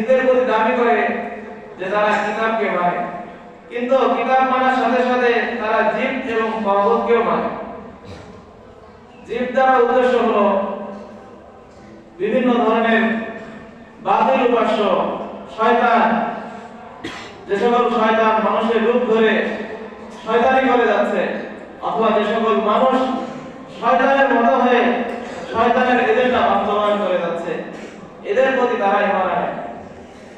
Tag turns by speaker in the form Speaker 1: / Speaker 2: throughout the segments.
Speaker 1: নিজেদের প্রতি দাবি করে যে তারা কিতাবকে মানে। কিন্তু কিতাব মানার সাথে সাথে তারা জীব এবং তহবতকেও মানে। জীব দ্বারা উদ্দেশ্য বিভিন্ন ধরনের বাতিল উপাস্য, শয়তান, যে সকল শয়তান মানুষের রূপ ধরে শয়তানি করে যাচ্ছে, অথবা যে সকল মানুষ শয়তানের মতো হয়ে শয়তানের এজেন্ডা বাস্তবায়ন করে যাচ্ছে, এদের প্রতি তারা ইমান আনে।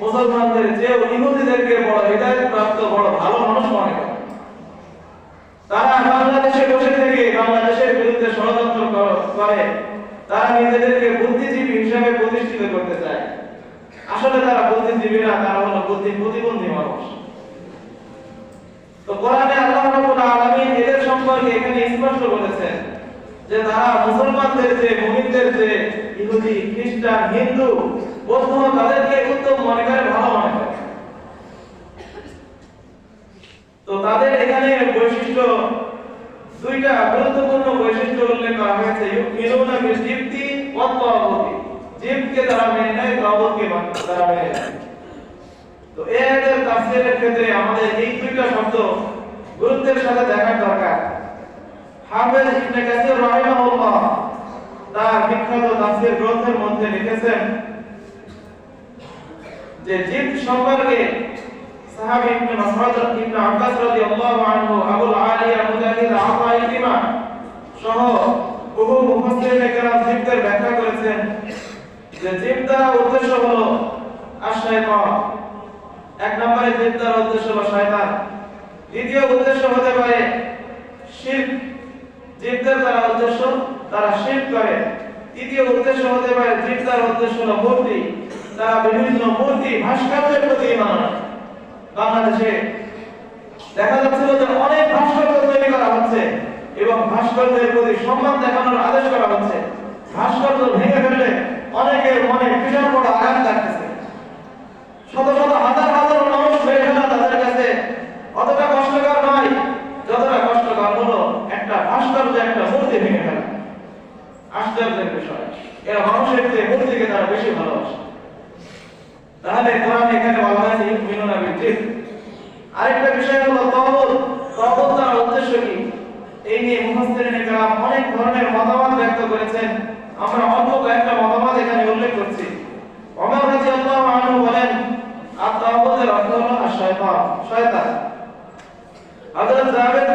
Speaker 1: মুসলমানদের চেয়েও ইহুদিদেরকে বড় হৃদয় প্রাপ্ত বড় ভালো মানুষ মনে করে। তারা বাংলাদেশে বসে থেকে বাংলাদেশের বিরুদ্ধে ষড়যন্ত্র করে। তারা নিজেদেরকে বুদ্ধিজীবী হিসেবে প্রতিষ্ঠিত করতে চায়। আসলে তারা বুদ্ধিজীবী না, তারা হলো বুদ্ধি প্রতিবন্ধী মানুষ। তো কোরআনে আল্লাহ রাব্বুল আলামিন এদের সম্পর্কে এখানে স্পষ্ট বলেছেন যে তারা মুসলমানদের যে, মুমিনদের যে ইহুদি, খ্রিস্টান, হিন্দু বৌদ্ধ তাদেরকে উত্তম মনে করে ভালো মনে করে। তো তাদের এখানে বৈশিষ্ট্য দুইটা, গুরুত্বপূর্ণ বৈশিষ্ট্য উল্লেখ করা হয়েছে। ইউমিনুনা বিল জিবতি জিবকে তারা মেনে নেয় তাওয়াবুতকে তারা মেনে নেয়। তো এর তাফসীরের ক্ষেত্রে আমাদের এই দুইটা শব্দ গুরুত্বের সাথে দেখার দরকার। হাফেজ ইবনে কাসির রাহিমাহুল্লাহ তার বিখ্যাত তাফসীর গ্রন্থের মধ্যে লিখেছেন যে জিব সম্পর্কে সাহাবী ইবনে মাসউদ ইবনে আব্বাস রাদিয়াল্লাহু আনহু, আবুল আলিয়া মুজাহিদ আতা ইলমা সহ বহু মুফাসসিরিন কেরাম জিবদের ব্যাখ্যা করেছেন যে জিব দ্বারা উদ্দেশ্য হলো আশাইতান এক নম্বরে জিব দ্বারা উদ্দেশ্য হলো শয়তান। দ্বিতীয় উদ্দেশ্য হতে পারে শিরক। জিবদের দ্বারা উদ্দেশ্য, তারা শিরক করে। তৃতীয় উদ্দেশ্য হতে পারে জিব দ্বারা উদ্দেশ্য হলো মূর্তি। তারা বিভিন্ন মূর্তি, ভাস্কর্যের প্রতি ইমান। বাংলাদেশে দেখা যাচ্ছিল যে অনেক ভাস্কর্য তৈরি করা হচ্ছে এবং ভাস্কর্যের প্রতি সম্মান দেখানোর আদেশ করা হচ্ছে। ভাস্কর্য ভেঙে ফেললে অনেকের মনে বিশাল বড় আঘাত লাগতেছে। শত শত হাজার হাজার মানুষ হয়ে ফেলা তাদের কাছে। অতটা কষ্টকর নয়, যতটা কষ্টকর হলো একটা ভাস্কর্য, একটা মূর্তি ভেঙে ফেলা। আশ্চর্যের বিষয়, এরা মানুষের চেয়ে মূর্তিকে তারা বেশি ভালোবাসে। তাহলে কোরআন এখানে বলা হয়েছে ইউমিনুনা বিল জিব আরেকটা বিষয় হলো তহবত তহবত তার উদ্দেশ্য কি এই নিয়ে মুফাসসিরিন کرام অনেক ধরনের মতামত ব্যক্ত করেছেন আমরা অল্প কয়েকটা মতামত এখানে উল্লেখ করছি ওমর রাদিয়াল্লাহু আনহু বলেন আর তহবতের অর্থ হলো আশ-শয়তান শয়তান হযরত জাবের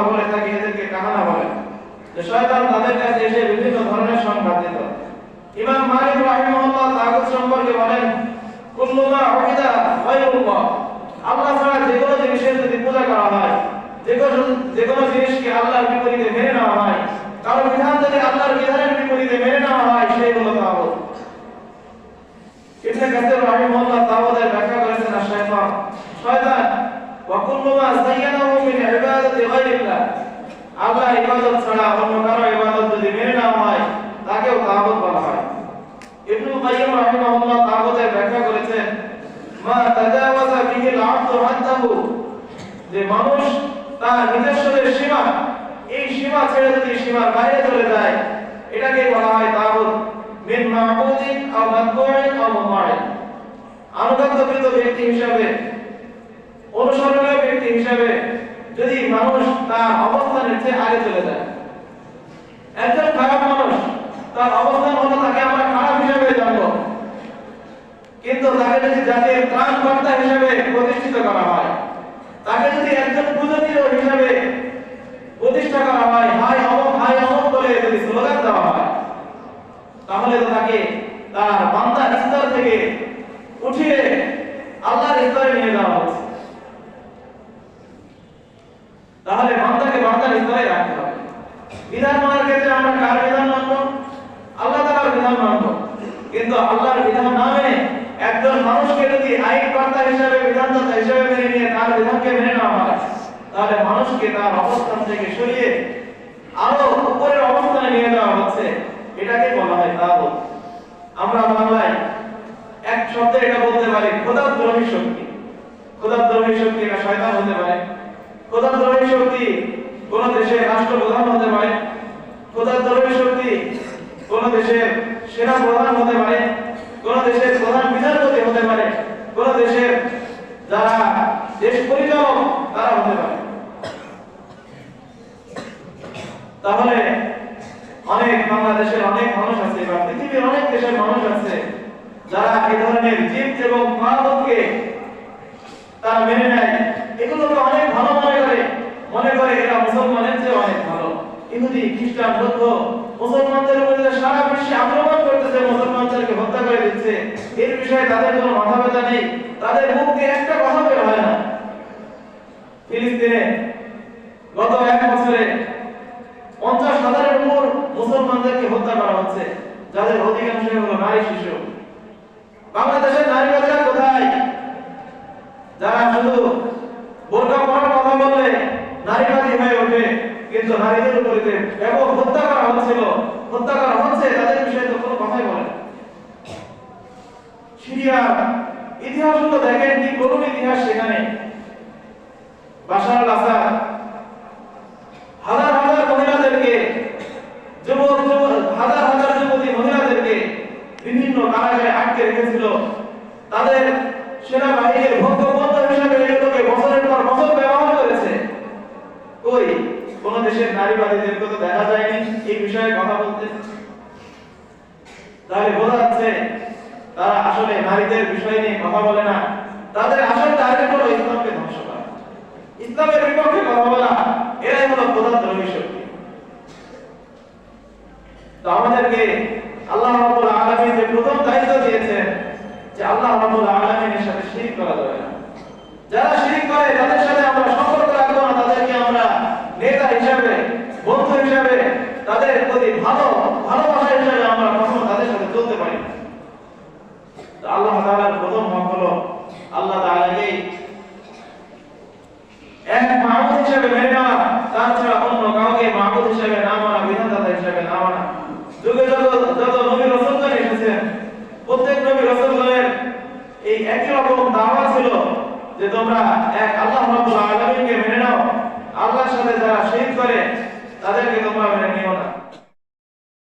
Speaker 1: কথা বলে থাকে, এদেরকে কাহানা বলে যে শয়তান তাদের কাছে এসে বিভিন্ন ধরনের সংবাদ দিত। ইমাম মালিক রাহিমাহুল্লাহ তাগুত সম্পর্কে বলেন কুল্লু মা উবিদা গায়রুল্লাহ। আল্লাহ ছাড়া যে কোনো জিনিসের যদি পূজা করা হয়। যে কোনো যে কোনো জিনিসকে আল্লাহর বিপরীতে মেনে নেওয়া হয়। কারণ বিধান যদি আল্লাহর বিধানের বিপরীতে মেনে নেওয়া হয় সেই হলো তাগুত। ইবনে কাসির রাহিমাহুল্লাহ তাওয়াদের ব্যাখ্যা করেছেন আর শয়তান শয়তান ওয়া কুল্লু মা যায়্যানাহু মিন ইবাদাতি গায়রিল্লাহ আল্লাহ ইবাদত ছাড়া অন্য কারও ইবাদত যদি মেনে নেওয়া হয়, তাকেও তাগুত বলা হয়। ইবনুল কাইয়্যিম রাহিমাহুল্লাহ তাগুতের ব্যাখ্যা করেছেন, মা তাজাওয়াজা বিহিল আবদু হাদ্দাহু যে মানুষ তার নিজস্বের সীমা, এই সীমা ছেড়ে যদি সীমার বাইরে চলে যায় এটাকে বলা হয় তাগুত। মিন মাবুদিন আও মাতবুইন আও মুতাইন আনুগত্যকৃত ব্যক্তি হিসাবে অনুসরণীয় ব্যক্তি হিসাবে যদি মানুষ তার অবস্থানের চেয়ে আগে চলে যায়। একজন খারাপ মানুষ, তার অবস্থান হলো তাকে আমরা খারাপ হিসাবে জানব। কিন্তু তাকে যদি জাতির ত্রাণকর্তা হিসেবে প্রতিষ্ঠিত করা হয়, তাকে যদি একজন পূজনীয় হিসেবে প্রতিষ্ঠা করা হয় হাই অমক হাই অমক বলে যদি স্লোগান দেওয়া হয়, তাহলে তো তাকে তার বান্দার স্তর থেকে উঠিয়ে আল্লাহর স্তরে নিয়ে যাওয়া হচ্ছে। তাহলে বান্দাকে বান্দার হৃদয়ে রাখতে হবে। বিধান মানার ক্ষেত্রে আমরা কার বিধান মানবো? আল্লাহ তাআলার বিধান মানবো। কিন্তু আল্লাহর বিধান না মেনে একজন মানুষকে যদি আইন কর্তা হিসেবে, বিধানদাতা হিসেবে মেনে নিয়ে তার বিধানকে মেনে নেওয়া হয়, তাহলে মানুষকে তার অবস্থান থেকে সরিয়ে আরও উপরের অবস্থানে নিয়ে যাওয়া হচ্ছে। এটাকে বলা হয় তাগুত আমরা বাংলায় এক শব্দে এটা বলতে পারি খোদাদ্রোহী শক্তি খোদাদ্রোহী শক্তি এটা শয়তান হতে পারে। খোদাদ্রোহী শক্তি কোন দেশের রাষ্ট্রপ্রধান হতে পারে। খোদাদ্রোহী শক্তি কোন দেশের সেনা প্রধান হতে পারে। কোন দেশের প্রধান বিচারপতি হতে পারে। কোন দেশের যারা দেশ পরিচালক তারা হতে পারে। তাহলে অনেক বাংলাদেশের অনেক মানুষ আছে বা পৃথিবীর অনেক দেশের মানুষ আছে যারা এই ধরনের জীব এবং মানবকে তারা মেনে নেয় এগুলোকে অনেক ভালো মনে করে মনে করে এরা মুসলমানের চেয়ে অনেক ভালো। ইহুদি, খ্রিস্টান, বৌদ্ধ, মুসলমানদের উপরে সারা বিশ্বে আক্রমণ করতেছে, মুসলমানদেরকে হত্যা করে দিচ্ছে, এর বিষয়ে তাদের কোনো মাথা ব্যথা নেই। তাদের মুখ দিয়ে একটা কথা বের হয় না। ফিলিস্তিনে গত এক বছরে পঞ্চাশ হাজারের উপর মুসলমানদেরকে হত্যা করা হচ্ছে। যাদের অধিকাংশই হলো নারী শিশু। বাংলাদেশের নারীবাদীরা কোথায়? যারা শুধু নারীবাদী হয়ে ওঠে, কিন্তু নারীদের উপরে এবং হত্যা করা হচ্ছিল হত্যা করা হচ্ছে, তাদের বিষয়ে তো কোনো কথাই বলে। সিরিয়ার ইতিহাসগুলো দেখেন কি করুন ইতিহাস সেখানে বাশার আসাদ হাজার হাজার মহিলাদেরকে যুবক যুবক হাজার হাজার যুবতী মহিলাদেরকে বিভিন্ন কারাগারে আটকে রেখেছিল তাদের সেনাবাহিনীর ভোগ্যপণ্য হিসাবে এগুলোকে বছরের পর বছর ব্যবহার করেছে কই? কোন দেশের নারীবাদীদেরকে তো দেখা যায়নি? এই বিষয়ে কথা বলতে। তাহলে বোঝা যাচ্ছে তারা আসলে নারীদের বিষয় নিয়ে কথা বলে না। তাদের আসল টার্গেট হলো ইসলামকে ধ্বংস করা। ইসলামের বিপক্ষে কথা বলা, এরাই হলো প্রধান ধর্মী শক্তি। তো আমাদেরকে আল্লাহ রাব্বুল আলামিন যে প্রথম দায়িত্ব দিয়েছেন, যে আল্লাহ সাথে শিরক করা যাবে না। যারা শিরক করে, তাদের সাথে আমরা সম্পর্ক রাখব না তাদেরকে আমরা নেতা হিসাবে বন্ধু হিসাবে তাদের প্রতি ভালো